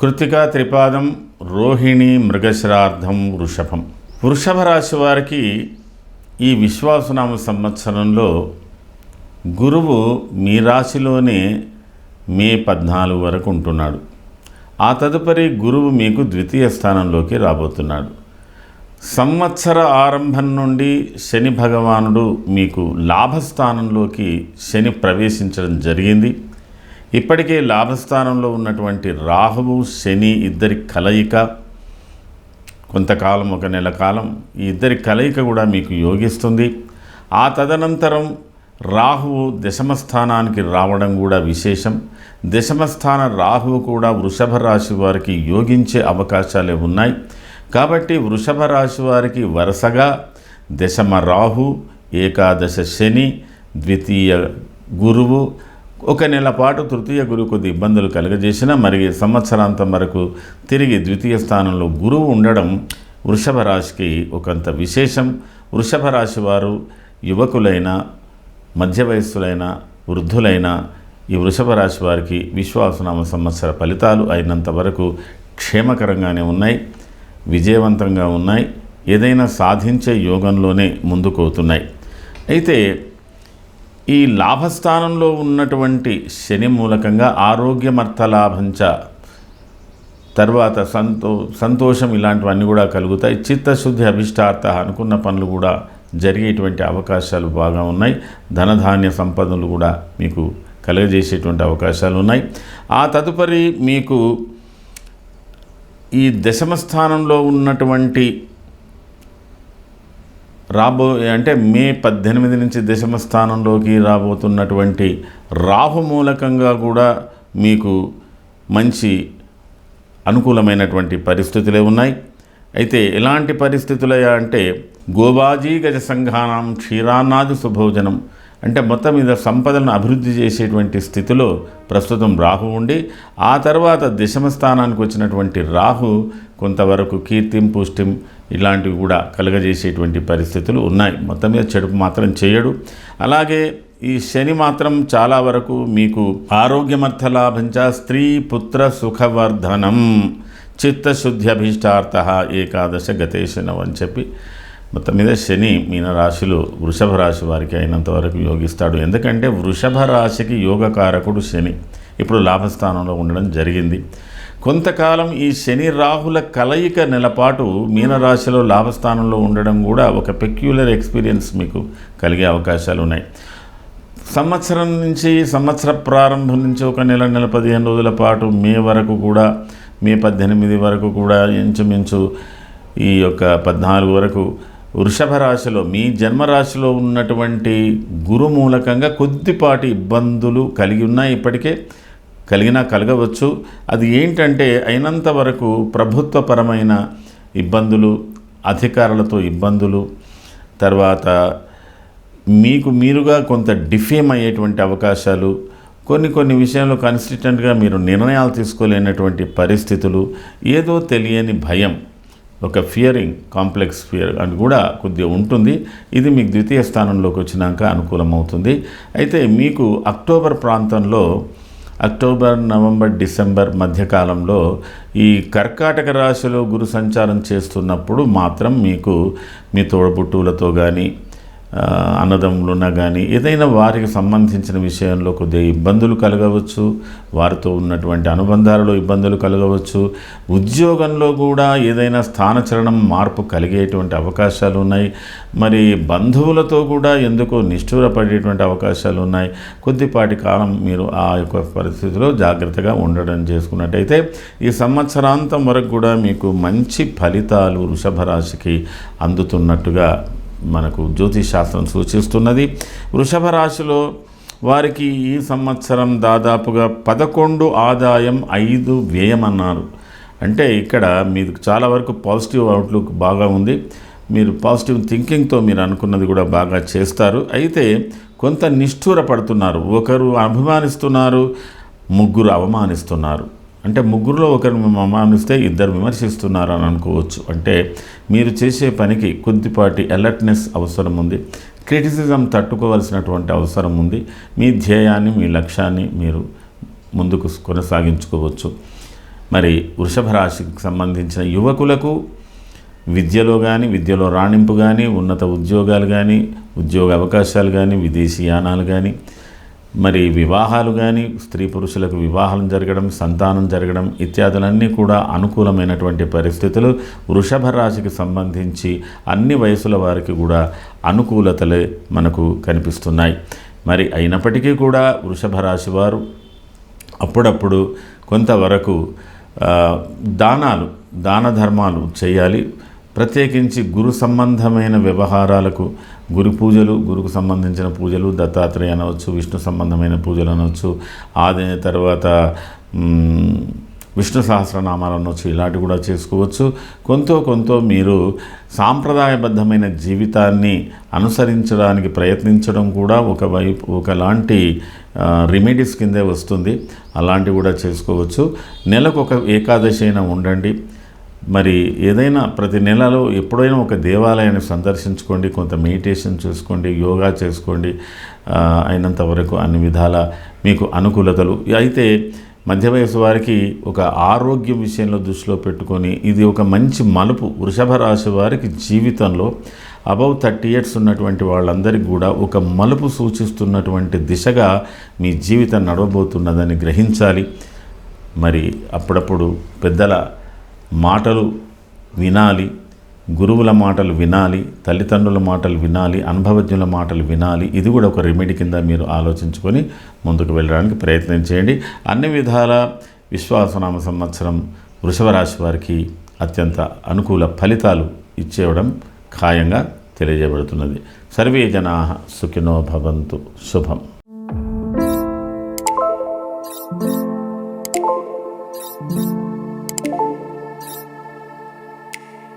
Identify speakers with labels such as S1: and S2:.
S1: కృతికా త్రిపాదం రోహిణి మృగశరార్థం వృషభం. వృషభ రాశి వారికి ఈ విశ్వాసనామ సంవత్సరంలో గురువు మీ రాశిలోనే మే పద్నాలుగు వరకు ఉంటున్నాడు. ఆ తదుపరి గురువు మీకు ద్వితీయ స్థానంలోకి రాబోతున్నాడు. సంవత్సర ఆరంభం నుండి శని భగవానుడు మీకు లాభస్థానంలోకి శని ప్రవేశించడం జరిగింది. ఇప్పటికే లాభస్థానంలో ఉన్నటువంటి రాహువు శని ఇద్దరి కలయిక. కొంతకాలం ఒక నెల కాలం ఈ ఇద్దరి కలయిక కూడా మీకు యోగిస్తుంది. ఆ తదనంతరం రాహువు దశమ స్థానానికి రావడం కూడా విశేషం. దశమస్థాన రాహువు కూడా వృషభ రాశి వారికి యోగించే అవకాశాలే ఉన్నాయి. కాబట్టి వృషభ రాశి వారికి వరుసగా దశమ రాహు ఏకాదశ శని ద్వితీయ గురువు ఒక నెల పాటు తృతీయ గురువు కొద్ది ఇబ్బందులు కలుగజేసిన మరి సంవత్సరాంతం వరకు తిరిగి ద్వితీయ స్థానంలో గురువు ఉండడం వృషభ రాశికి ఒకంత విశేషం. వృషభ రాశి వారు యువకులైన మధ్య వయస్సులైన వృద్ధులైన ఈ వృషభ రాశి వారికి విశ్వాసనామ సంవత్సర ఫలితాలు అయినంత వరకు క్షేమకరంగానే ఉన్నాయి విజయవంతంగా ఉన్నాయి ఏదైనా సాధించే యోగంలోనే ముందుకోతున్నాయి. అయితే ఈ లాభస్థానంలో ఉన్నటువంటి శని మూలకంగా ఆరోగ్యమర్థ లాభంచ తర్వాత సంతో సంతోషం ఇలాంటివన్నీ కూడా కలుగుతాయి. చిత్తశుద్ధి అభిష్టార్థ అనుకున్న పనులు కూడా జరిగేటువంటి అవకాశాలు బాగా ఉన్నాయి. ధనధాన్య సంపదలు కూడా మీకు కలుగజేసేటువంటి అవకాశాలు ఉన్నాయి. ఆ తదుపరి మీకు ఈ దశమ స్థానంలో ఉన్నటువంటి రాబో అంటే మే పద్దెనిమిది నుంచి దశమ స్థానంలోకి రాబోతున్నటువంటి రాహు మూలకంగా కూడా మీకు మంచి అనుకూలమైనటువంటి పరిస్థితులే ఉన్నాయి. అయితే ఎలాంటి పరిస్థితులయా అంటే గోబాజీ గజ సంఘానం క్షీరాన్నాది సుభోజనం అంటే మొత్తం మీద సంపదలను అభివృద్ధి చేసేటువంటి స్థితిలో ప్రస్తుతం రాహు ఉండి ఆ తర్వాత దశమ స్థానానికి వచ్చినటువంటి రాహు కొంతవరకు కీర్తిం పుష్టిం ఇలాంటివి కూడా కలగజేసేటువంటి పరిస్థితులు ఉన్నాయి. మొత్తం మీద చెడుపు మాత్రం చేయడు. అలాగే ఈ శని మాత్రం చాలా వరకు మీకు ఆరోగ్యమర్థ లాభంచ స్త్రీ పుత్ర సుఖవర్ధనం చిత్తశుద్ధి అభీష్టార్థ ఏకాదశ గతేశనం అని చెప్పి మొత్తం మీద శని మీన రాశిలో వృషభ రాశి వారికి అయినంత వరకు యోగిస్తాడు. ఎందుకంటే వృషభ రాశికి యోగకారకుడు శని. ఇప్పుడు లాభస్థానంలో ఉండడం జరిగింది. కొంతకాలం ఈ శని రాహుల కలయిక నెలపాటు మీనరాశిలో లాభస్థానంలో ఉండడం కూడా ఒక పెక్యులర్ ఎక్స్పీరియన్స్ మీకు కలిగే అవకాశాలు ఉన్నాయి. సంవత్సరం నుంచి సంవత్సర ప్రారంభం నుంచి ఒక నెల నెల పదిహేను రోజుల పాటు మే వరకు కూడా మే పద్దెనిమిది వరకు కూడా ఇంచుమించు ఈ యొక్క పద్నాలుగు వరకు వృషభ రాశిలో మీ జన్మరాశిలో ఉన్నటువంటి గురు మూలకంగా కొద్దిపాటి ఇబ్బందులు కలిగి ఉన్నాయి ఇప్పటికే కలిగినా కలగవచ్చు. అది ఏంటంటే అయినంత వరకు ప్రభుత్వపరమైన ఇబ్బందులు అధికారులతో ఇబ్బందులు తర్వాత మీకు మీరుగా కొంత డిఫేమ్ అయ్యేటువంటి అవకాశాలు కొన్ని కొన్ని విషయంలో కన్సిస్టెంట్గా మీరు నిర్ణయాలు తీసుకోలేనటువంటి పరిస్థితులు ఏదో తెలియని భయం. ఒక ఫియరింగ్ కాంప్లెక్స్ ఫియర్ అని కూడా కొద్దిగా ఉంటుంది. ఇది మీకు ద్వితీయ స్థానంలోకి వచ్చినాక అనుకూలమవుతుంది. అయితే మీకు అక్టోబర్ ప్రాంతంలో అక్టోబర్ నవంబర్ డిసెంబర్ మధ్యకాలంలో ఈ కర్కాటక రాశిలో గురు సంచారం చేస్తున్నప్పుడు మాత్రం మీకు మీ తోడబుట్టువులతో కానీ అన్నదమ్ములున్నా కానీ ఏదైనా వారికి సంబంధించిన విషయంలో కొద్దిగా ఇబ్బందులు కలగవచ్చు వారితో ఉన్నటువంటి అనుబంధాలలో ఇబ్బందులు కలగవచ్చు ఉద్యోగంలో కూడా ఏదైనా స్థానచరణం మార్పు కలిగేటువంటి అవకాశాలు ఉన్నాయి. మరి బంధువులతో కూడా ఎందుకో నిష్ఠూరపడేటువంటి అవకాశాలు ఉన్నాయి. కొద్దిపాటి కాలం మీరు ఆ యొక్క పరిస్థితిలో జాగ్రత్తగా ఉండడం చేసుకున్నట్టయితే ఈ సంవత్సరాంతం వరకు కూడా మీకు మంచి ఫలితాలు వృషభ రాశికి అందుతున్నట్టుగా మనకు జ్యోతిష్ శాస్త్రం సూచిస్తున్నది వృషభ రాశిలో వారికి ఈ సంవత్సరం దాదాపుగా పదకొండు ఆదాయం ఐదు వ్యయం అన్నారు. అంటే ఇక్కడ మీకు చాలా వరకు పాజిటివ్ అవుట్లుక్ బాగా ఉంది. మీరు పాజిటివ్ థింకింగ్తో మీరు అనుకున్నది కూడా బాగా చేస్తారు. అయితే కొంత నిష్ఠూర పడుతున్నారు ఒకరు అభిమానిస్తున్నారు ముగ్గురు అవమానిస్తున్నారు. అంటే ముగ్గురులో ఒకరిని మమానిస్తే ఇద్దరు విమర్శిస్తున్నారు అని అనుకోవచ్చు. అంటే మీరు చేసే పనికి కొద్దిపాటి అలర్ట్నెస్ అవసరం ఉంది. క్రిటిసిజం తట్టుకోవాల్సినటువంటి అవసరం ఉంది. మీ ధ్యేయాన్ని మీ లక్ష్యాన్ని మీరు ముందుకు కొనసాగించుకోవచ్చు. మరి వృషభ రాశికి సంబంధించిన యువకులకు విద్యలో కానీ విద్యలో రాణింపు కానీ ఉన్నత ఉద్యోగాలు కానీ ఉద్యోగ అవకాశాలు కానీ విదేశీ యానాలు కానీ మరి వివాహాలు కానీ స్త్రీ పురుషులకు వివాహం జరగడం సంతానం జరగడం ఇత్యాదులన్నీ కూడా అనుకూలమైనటువంటి పరిస్థితులు. వృషభ రాశికి సంబంధించి అన్ని వయసుల వారికి కూడా అనుకూలతలే మనకు కనిపిస్తున్నాయి. మరి అయినప్పటికీ కూడా వృషభ రాశి వారు అప్పుడప్పుడు కొంతవరకు దానాలు దాన ధర్మాలు చేయాలి. ప్రత్యేకించి గురు సంబంధమైన వ్యవహారాలకు గురు పూజలు గురుకు సంబంధించిన పూజలు దత్తాత్రేయ అనవచ్చు విష్ణు సంబంధమైన పూజలు అనవచ్చు ఆది తర్వాత విష్ణు సహస్రనామాలు అనవచ్చు ఇలాంటివి కూడా చేసుకోవచ్చు. కొంత కొంత మీరు సాంప్రదాయబద్ధమైన జీవితాన్ని అనుసరించడానికి ప్రయత్నించడం కూడా ఒకవైపు ఒకలాంటి రెమెడీస్ కిందే వస్తుంది. అలాంటివి కూడా చేసుకోవచ్చు. నెలకు ఒక ఏకాదశి అయినా ఉండండి. మరి ఏదైనా ప్రతి నెలలో ఎప్పుడైనా ఒక దేవాలయాన్ని సందర్శించుకోండి కొంత మెడిటేషన్ చేసుకోండి యోగా చేసుకోండి అయినంతవరకు అయినంత వరకు అన్ని విధాల మీకు అనుకూలతలు. అయితే మధ్య వయసు వారికి ఒక ఆరోగ్యం విషయంలో దృష్టిలో పెట్టుకొని ఇది ఒక మంచి మలుపు వృషభ రాశి వారికి జీవితంలో అబౌవ్ థర్టీ ఇయర్స్ ఉన్నటువంటి వాళ్ళందరికీ కూడా ఒక మలుపు సూచిస్తున్నటువంటి దిశగా మీ జీవితం నడవబోతున్నదని గ్రహించాలి. మరి అప్పుడప్పుడు పెద్దల మాటలు వినాలి గురువుల మాటలు వినాలి తల్లిదండ్రుల మాటలు వినాలి అనుభవజ్ఞుల మాటలు వినాలి ఇది కూడా ఒక రెమెడీ కింద మీరు ఆలోచించుకొని ముందుకు వెళ్ళడానికి ప్రయత్నం చేయండి. అన్ని విధాల విశ్వాసనామ సంవత్సరం వృషభ రాశి వారికి అత్యంత అనుకూల ఫలితాలు ఇచ్చేయడం ఖాయంగా తెలియజేయబడుతున్నది. సర్వే జనా సుఖినో భవంతు. శుభం.